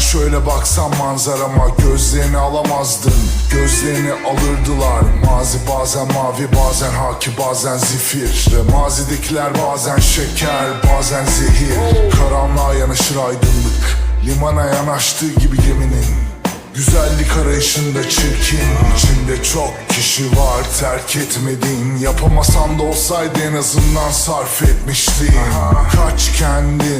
şöyle baksan manzarama Gözlerini alamazdın Gözlerini alırdılar. Mazi bazen mavi bazen haki bazen zifir. Ve mazidekiler bazen şeker bazen zehir. Karanlığa yanaşır aydınlık. Limana yanaştığı gibi geminin. Güzellik arayışında çirkin. İçinde çok kişi var terk etmediğin Yapamasan da olsaydı en azından sarf etmiştin. Kaç kendinden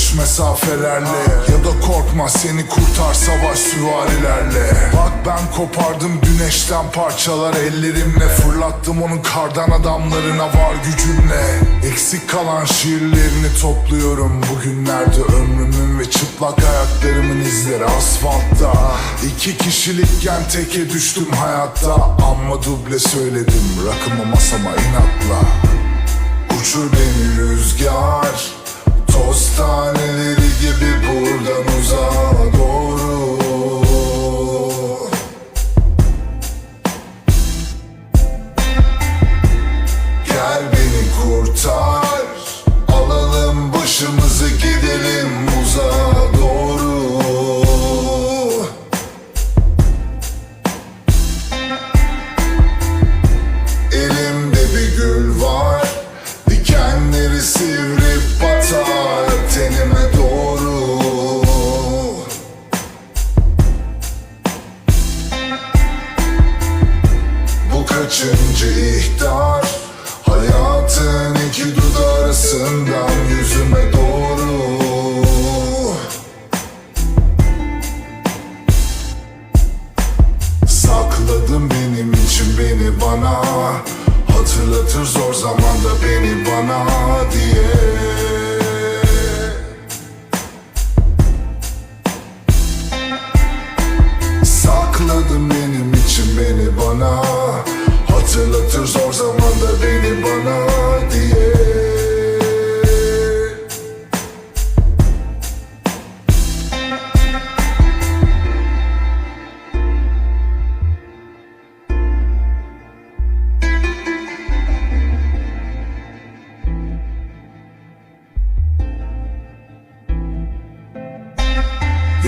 yarış mesafelerle. Ya da korkma seni kurtar savaş süvarilerle. Bak ben kopardım güneşten parçalar ellerimle Fırlattım onun kardan adamlarına var gücümle Eksik kalan şiirlerini topluyorum Bugünlerde ömrümün ve çıplak ayaklarımın izleri asfaltta. İki kişilikken teke düştüm hayatta Amma duble söyledim rakımı masama inatla. Uçur beni rüzgar Toz taneleri gibi buradan uzağa doğru. Gel beni kurtar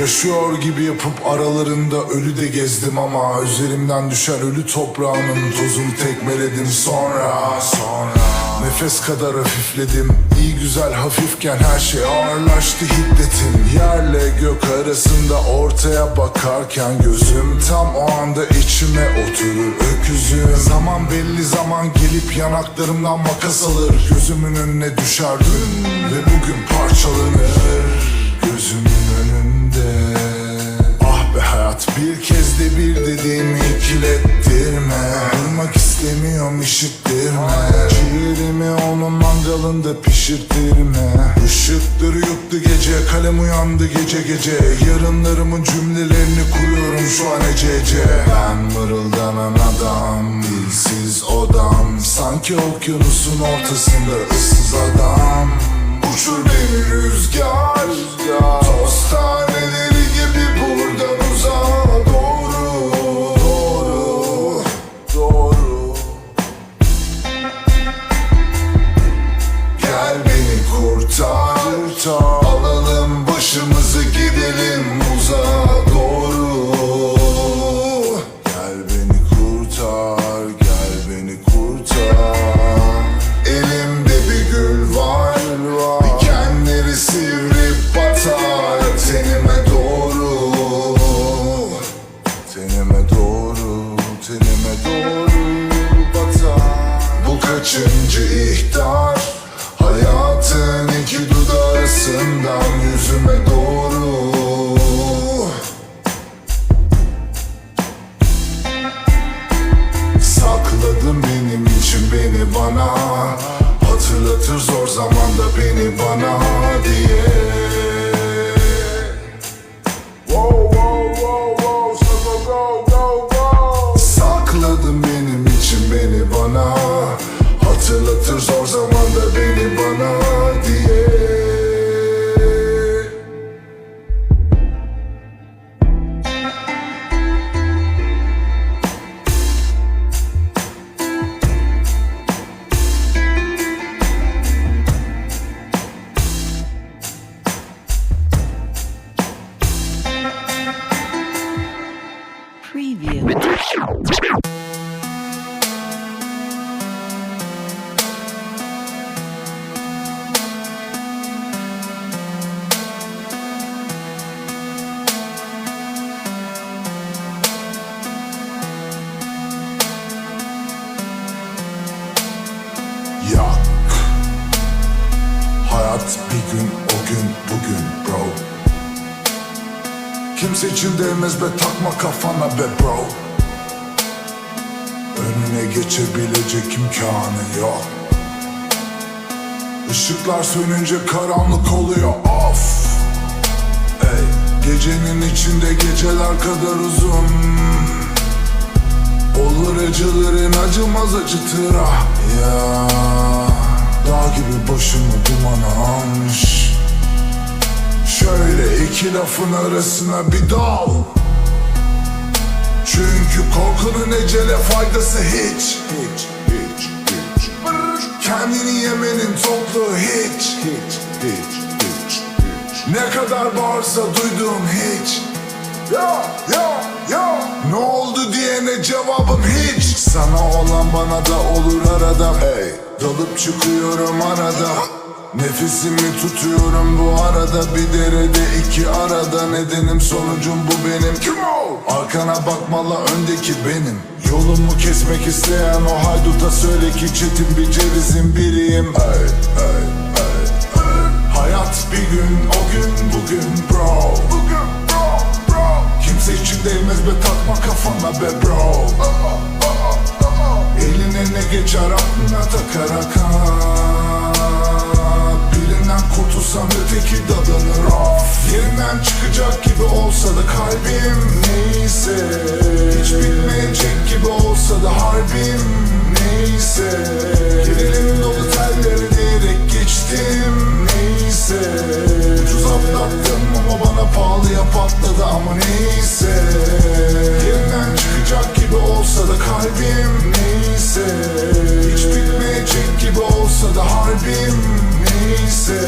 Yaşıyor gibi yapıp aralarında ölü de gezdim ama Üzerimden düşen ölü toprağının tozunu tekmeledim. Sonra Sonra Nefes kadar hafifledim. İyi güzel hafifken her şey ağırlaştı hiddetim. Yerle gök arasında ortaya bakarken Gözüm tam o anda içime oturur öküzüm. Zaman belli zaman gelip yanaklarımdan makas alır. Gözümün önüne düşer dün ve bugün parçalanır be hayat. Bir kez de bir dediğimi ikilettirme. Duymak istemiyorum işittirme. Ciğerimi onun mangalında pişirttirme Işıkları yuttu gece kalem uyandı gece gece. Yarınlarımın cümlelerini kuruyorum şu an ecece Ben mırıldanan adam dilsiz odam. Sanki okyanusun ortasında ıssız adam. Uçur beni rüzgar Toz taneleri gibi buradan kurtar Alalım başımızı gidelim uzağa Değmez be takma kafana be bro. Önüne geçebilecek imkanı yok. Işıklar sönünce karanlık oluyor of. Ey, Gecenin içinde geceler kadar uzun. Olur acıların acımaz acıtır ah ya Dağ gibi başımı dumana almış Şöyle iki lafın arasına bir dal. Çünkü korkunun ecele faydası hiç Hiç, hiç, hiç. Kendini yemenin toplu hiç Hiç, hiç, hiç, hiç. Ne kadar bağırsa duyduğum hiç. Ya, ya, ya Ne oldu diyene cevabım hiç. Sana olan bana da olur arada. Hey, dalıp çıkıyorum arada Nefesimi tutuyorum bu arada Bir derede iki arada. Nedenim sonucum bu benim? Arkana bakmalı öndeki benim. Yolumu kesmek isteyen o hayduta söyle ki çetin bir cevizin biriyim. Hey, hey, hey, hey. Hayat bir gün o gün bugün bro. Bugün bro bro. Kimse için değmez be takma kafana be bro. Eline ne geçer aklına takarak ha ama neyse Yerinden çıkacak gibi olsa da kalbim Neyse Hiç bitmeyecek gibi olsa da harbim Neyse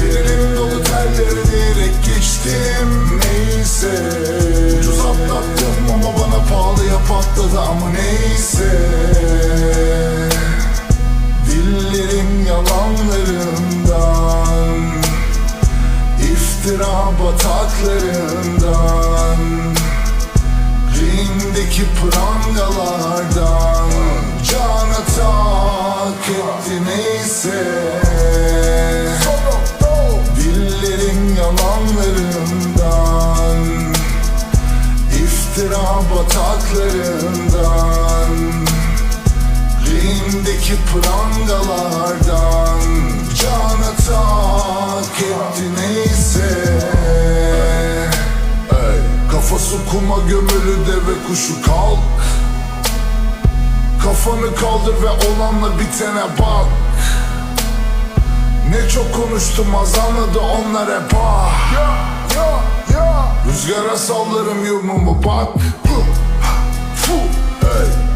Gerilim dolu telleri diyerek geçtim Neyse. Ucuz atlattım ama bana pahalıya patladı ama neyse. Dillerin yalanlarından İftira bataklarından Ringdeki prangalardan Cana tak etti neyse. Dillerin yalanlarından İftira bataklarından Ringdeki prangalardan Cana tak Kafası kuma gömülü deve kuşu kalk. Kafanı kaldır ve olanla bitene bak. Ne çok konuştum az anladı onlar hep ah Rüzgara sallarım yumumu bak.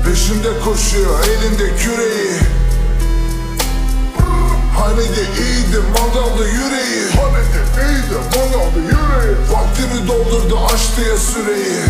Peşinde koşuyor elinde küreği Hani de iyiydi mangalda yüreği. Hani de iyiydi mangalda yüreği. Vaktimi doldurdu açtı ya süreyi.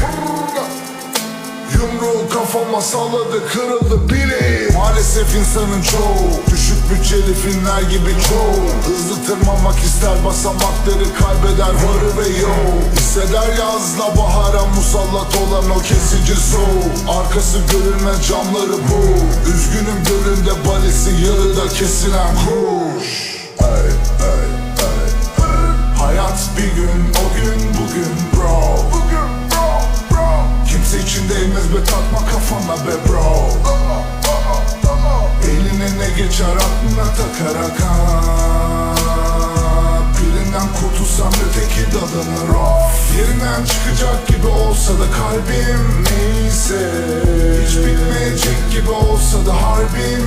Yumruğu kafama salladı kırıldı bileğim Maalesef insanın çoğu Düşük bütçeli filmler gibi çoğu. Hızlı tırmanmak ister basamakları kaybeder varı ve yol Hisseder yazla bahara musallat olan o kesici soğuk Arkası görülmez camları bu. Üzgünüm gölünde balesi yarıda kesilen kuş. Ey, ey, ey, ey. Hayat bir gün o gün bugün bro. Bugün bro bro. Kimse için değmez be takma kafana be bro Eline ne geçer aklına takarak ha Birinden kurtulsam öteki dadanır of Yerinden çıkacak gibi olsa da kalbim Neyse. Hiç bitmeyecek gibi olsa da harbim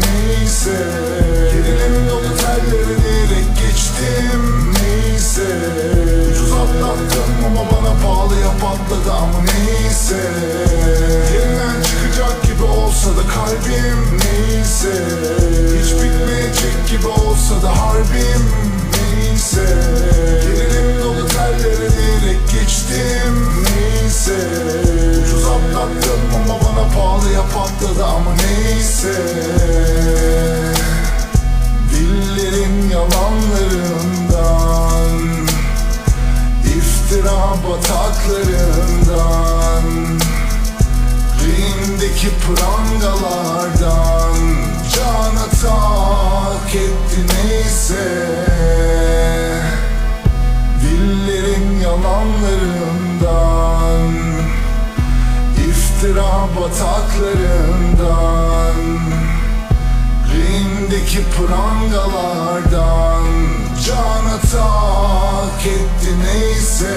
Neyse. Gerilim dolu telleri diyerek geçtim Kalbimdeki prangalardan Cana tak etti neyse.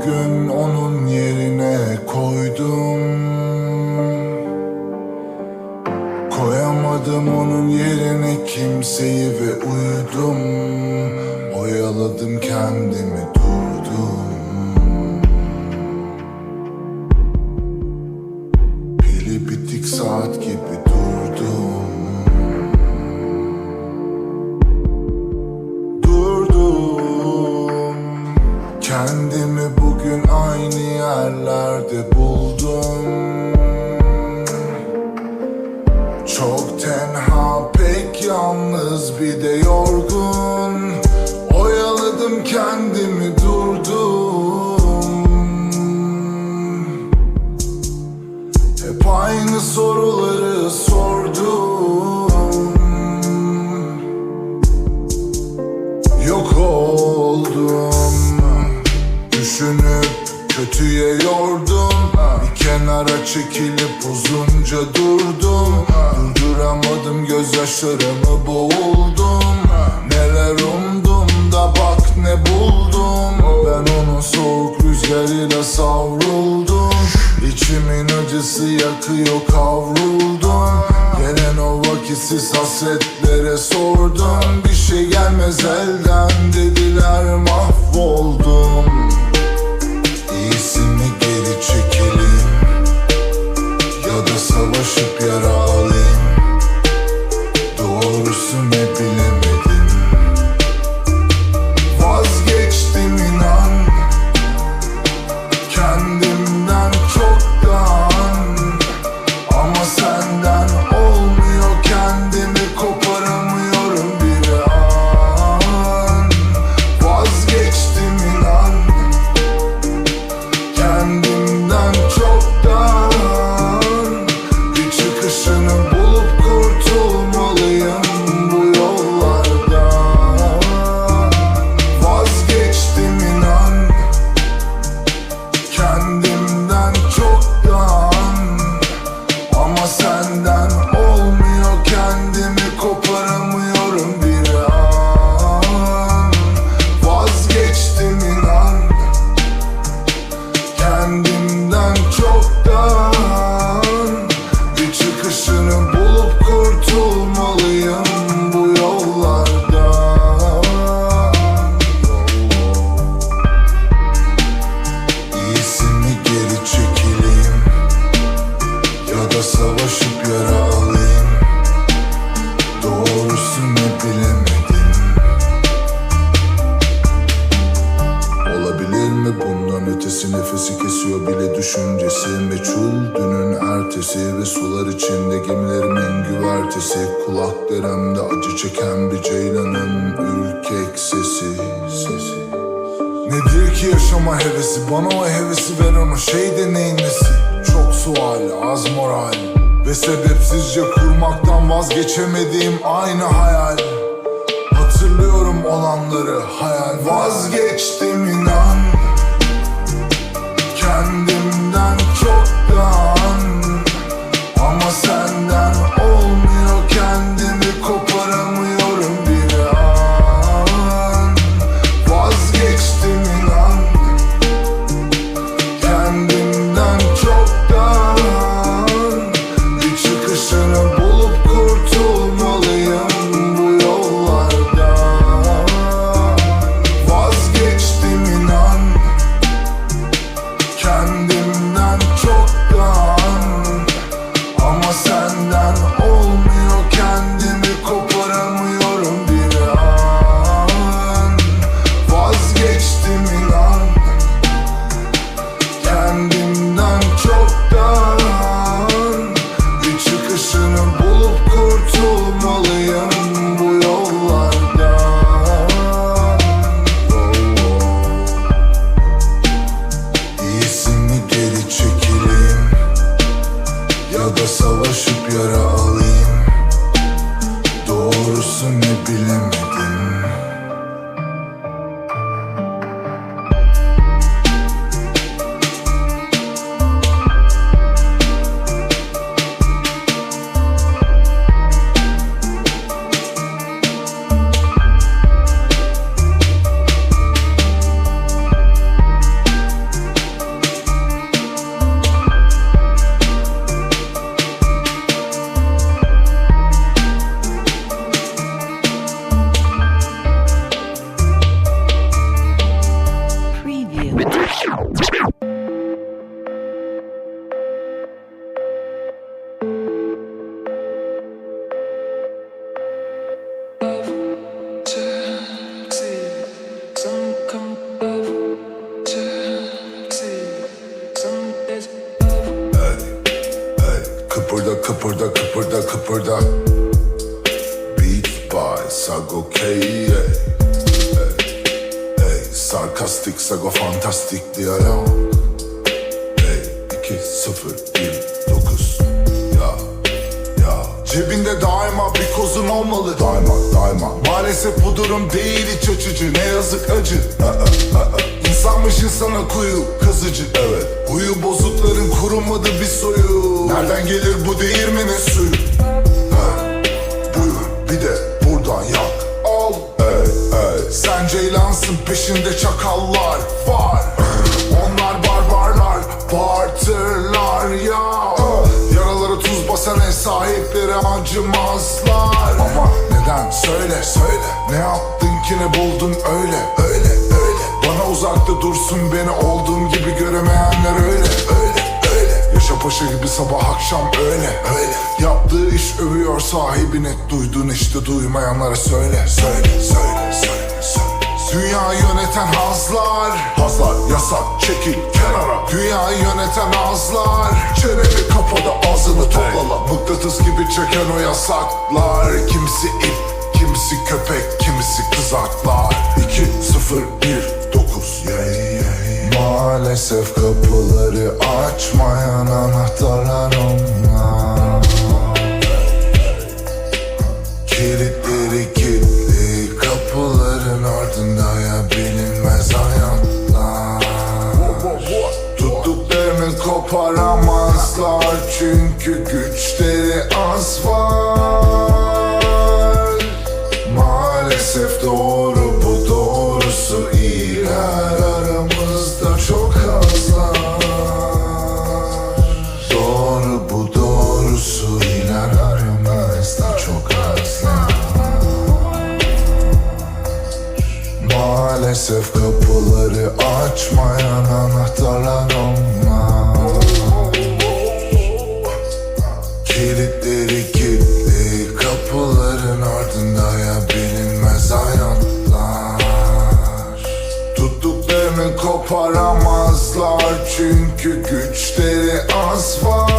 Morgen. aynı yerlerde buldum. Çok tenha pek yalnız bir de yorgun. Kenara çekilip uzunca durdum. Durduramadım gözyaşlarımı boğuldum. Neler umdum da bak ne buldum. Ben onun soğuk rüzgarıyla savruldum. İçimin acısı yakıyor kavruldum. Gelen o vakitsiz hasretlere sordum. Bir şey gelmez elden dediler mahvoldum. İyisi mi dopiero Ne diyor ki yaşama hevesi? Bana o hevesi veren o şey de neyin Çok sual az moral Ve sebepsizce kurmaktan vazgeçemediğim aynı hayal. Hatırlıyorum olanları hayal. Vazgeçti kuyu kazıcı. Evet. Huyu bozukların kurumadı bir soyu Nereden gelir bu değirmenin suyu Ha, Buyur bir de buradan yak. Al. Ey, ey. Sen ceylansın peşinde çakallar var. Onlar barbarlar Partırlar ya. Yaralara tuz basan ev sahipleri acımazlar. Ama neden? Söyle söyle. Ne yaptın ki ne buldun? Öyle öyle uzakta dursun beni olduğum gibi göremeyenler öyle öyle öyle. Yaşa paşa gibi sabah akşam öyle öyle. Yaptığı iş övüyor sahibini Duyduğun işte duymayanlara söyle Söyle söyle söyle söyle. Dünya yöneten hazlar Hazlar yasak çekil kenara. Dünyayı yöneten hazlar Çeneni kapada ağzını toplala. Mıknatıs gibi çeken o yasaklar. Kimisi ip, kimisi köpek, kimisi kızaklar. 2, 0, 1, 9 yeah, yeah. Maalesef kapıları açmayan anahtarlar onlar koparamazlar çünkü güçleri az var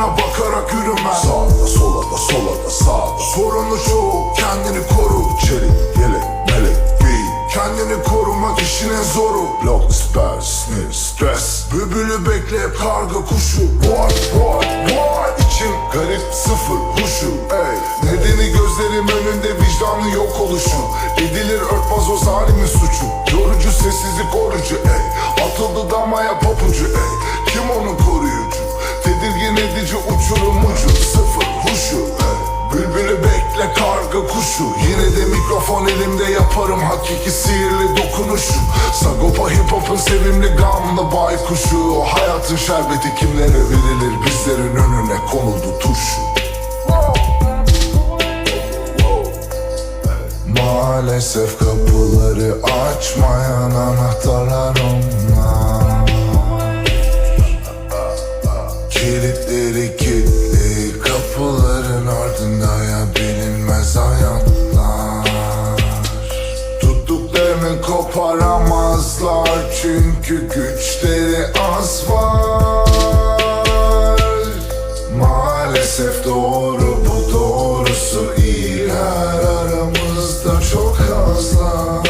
bana bakarak yürüme Sağda sola da sola da sağda. Sorunu çok kendini koru. Çelik yelek melek giy Kendini korumak işinin zoru. Blok sper sinir stres Bübülü bekle hep karga kuşu. Boğar boğar boğar İçim garip sıfır huşu. Ey nedeni gözlerim önünde vicdanı yok oluşu. Edilir örtmez o zalimin suçu. Son elimde yaparım hakiki sihirli dokunuşum Sagopa hip hop'un sevimli gamlı baykuşu. O hayatın şerbeti kimlere verilir? Bizlerin önüne konuldu turşu. Maalesef kapıları açmayan anahtarlar onlar. Kilitleri kilitleri koparamazlar Çünkü güçleri az var. Maalesef doğru bu doğrusu iyiler aramızda çok azlar.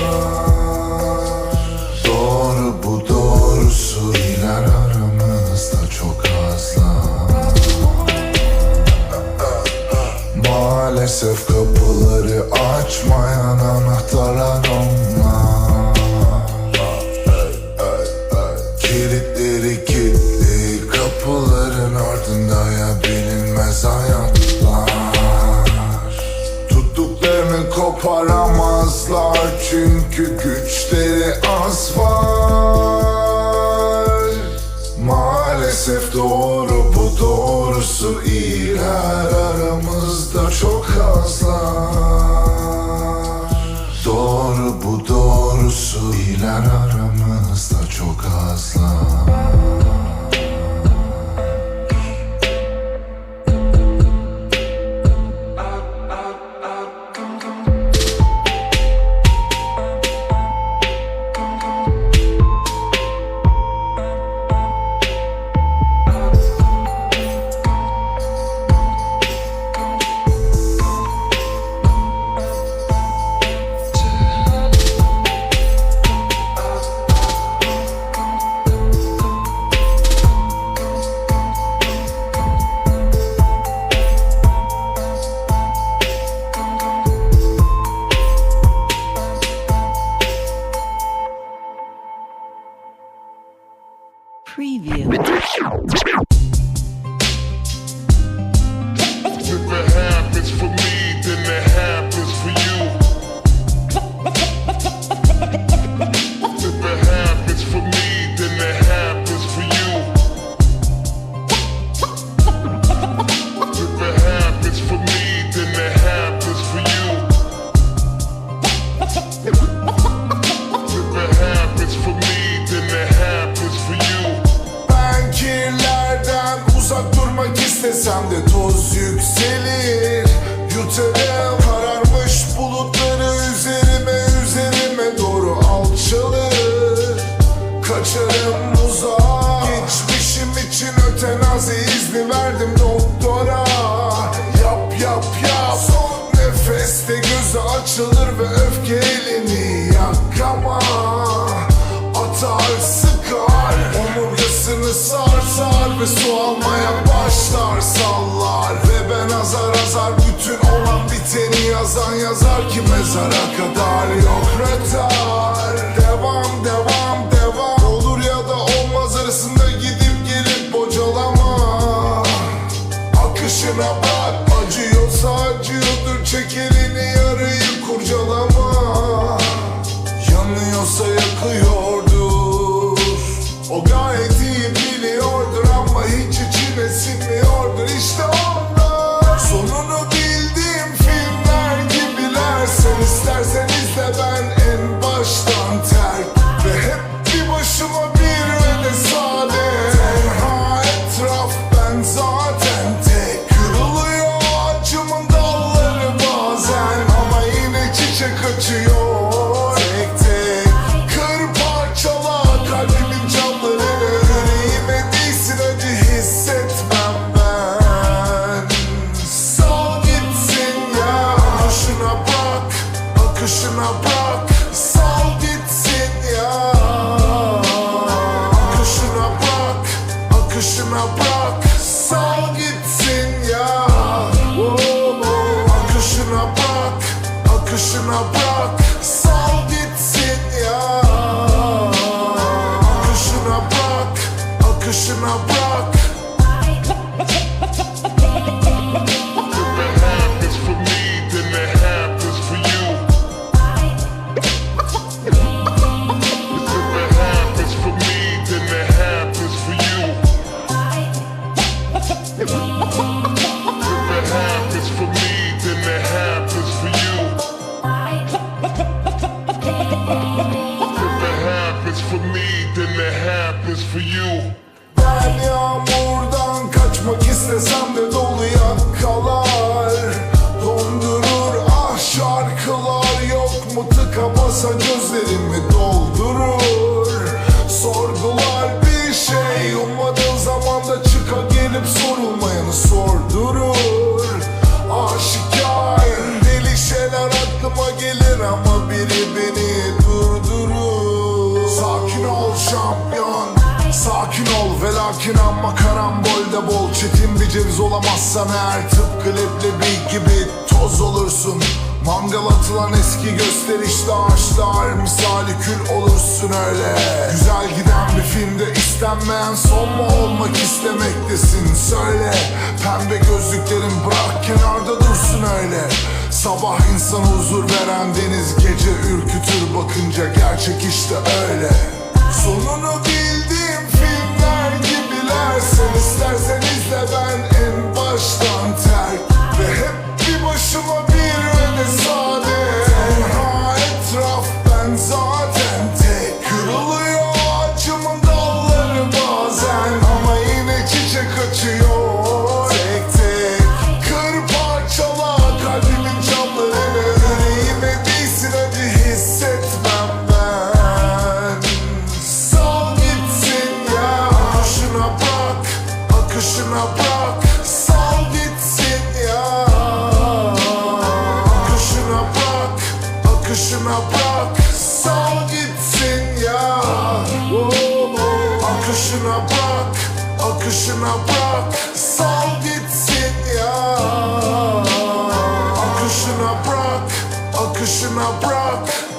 Hal yok reta çirkin ama karambolde bol Çetin bir ceviz olamazsan eğer tıpkı leblebi gibi toz olursun. Mangal atılan eski gösterişli ağaçlar misali kül olursun öyle. Güzel giden bir filmde istenmeyen son mu olmak istemektesin? Söyle Pembe gözlüklerin bırak kenarda dursun öyle. Sabah insan huzur veren deniz gece ürkütür bakınca gerçek işte öyle. Sonunu bir akışına bırak Akışına bırak.